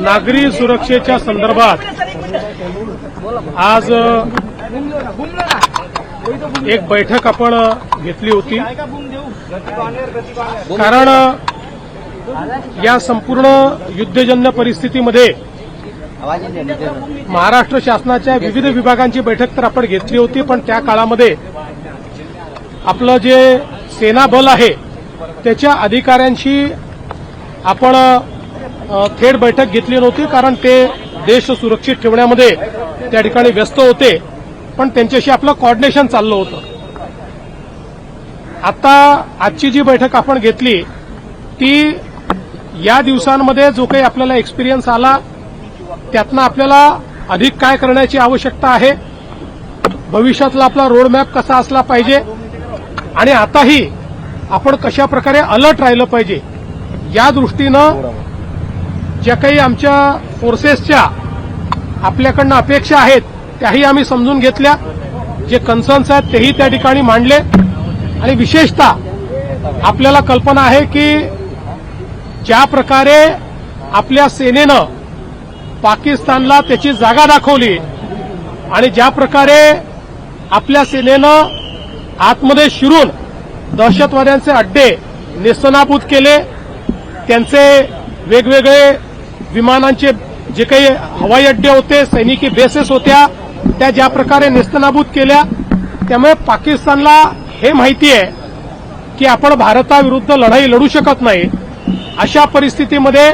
नागरी सुरक्षेच्या संदर्भात आज एक बैठक आपण घेतली होती. कारण या संपूर्ण युद्धजन्य परिस्थितीमध्ये महाराष्ट्र शासनाच्या विविध विभागांची बैठक तर आपण घेतली होती पण त्या काळामध्ये आपलं जे सेना बल आहे त्याच्या अधिकाऱ्यांशी आपण थेट बैठक घेतली नव्हती कारण ते देश सुरक्षित ठेवण्यामध्ये त्या ठिकाणी व्यस्त होते पण त्यांच्याशी आपलं कॉर्डिनेशन चाललं होतं. आता आजची जी बैठक आपण घेतली ती या दिवसांमध्ये जो काही आपल्याला एक्सपिरियन्स आला त्यातनं आपल्याला अधिक काय करण्याची आवश्यकता आहे? भविष्यातला आपला रोडमॅप कसा असला पाहिजे? आणि आताही आपण कशा प्रकारे अलर्ट राहिलं पाहिजे? या दृष्टीनं ज्या काही आमच्या फोर्सेसच्या आपल्याकडनं अपेक्षा आहेत त्याही आम्ही समजून घेतल्या. जे कन्सर्न्स आहेत तेही त्या ठिकाणी मांडले. आणि विशेषतः आपल्याला कल्पना आहे की ज्या प्रकारे आपल्या सेनेनं पाकिस्तानला त्याची जागा दाखवली आणि ज्या प्रकारे आपल्या सेनेनं आतमध्ये शिरून दहशतवाद्यांचे अड्डे नेस्तनाबूत केले त्यांचे वेगवेगळे विमानांचे जे काही हवाई अड्डे होते सैनिकी बेसेस होत्या त्या ज्या प्रकारे नेस्तनाबूत केल्या त्यामुळे पाकिस्तानला हे माहिती आहे की आपण भारताविरुद्ध लढाई लढू शकत नाही. अशा परिस्थितीमध्ये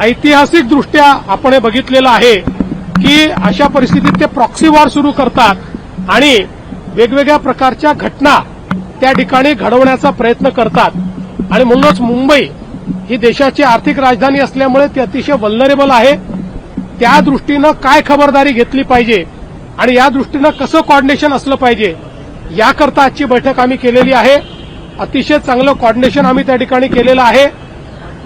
ऐतिहासिकदृष्ट्या आपण हे बघितलेलं आहे की अशा परिस्थितीत ते प्रॉक्सी वॉर सुरू करतात आणि वेगवेगळ्या प्रकारच्या घटना त्या ठिकाणी घडवण्याचा प्रयत्न करतात. आणि म्हणूनच मुंबई ही देशाची आर्थिक राजधानी असल्यामुळे ती अतिशय वल्नरेबल आहे. त्या दृष्टीनं काय खबरदारी घेतली पाहिजे आणि या दृष्टीनं कसं कॉर्डिनेशन असलं पाहिजे याकरता आजची बैठक आम्ही केलेली आहे. अतिशय चांगलं कॉर्डिनेशन आम्ही त्या ठिकाणी केलेलं आहे.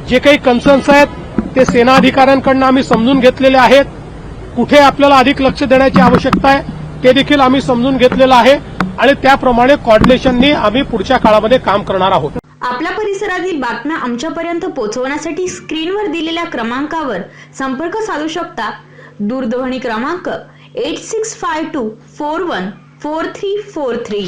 जे काही कन्सर्न्स आहेत ते सेना अधिकाऱ्यांकडनं आम्ही समजून घेतलेले आहेत. कुठे आपल्याला अधिक लक्ष देण्याची आवश्यकता आहे ते देखील आम्ही समजून घेतलेलं आहे आणि त्याप्रमाणे कॉर्डिनेशननी आम्ही पुढच्या काळामध्ये काम करणार आहोत. आपल्या परिसरातील बातम्या आमच्यापर्यंत पोहोचवण्यासाठी स्क्रीनवर दिलेल्या क्रमांकावर संपर्क साधू शकता. दूरध्वनी क्रमांक eight six five two four one four three four three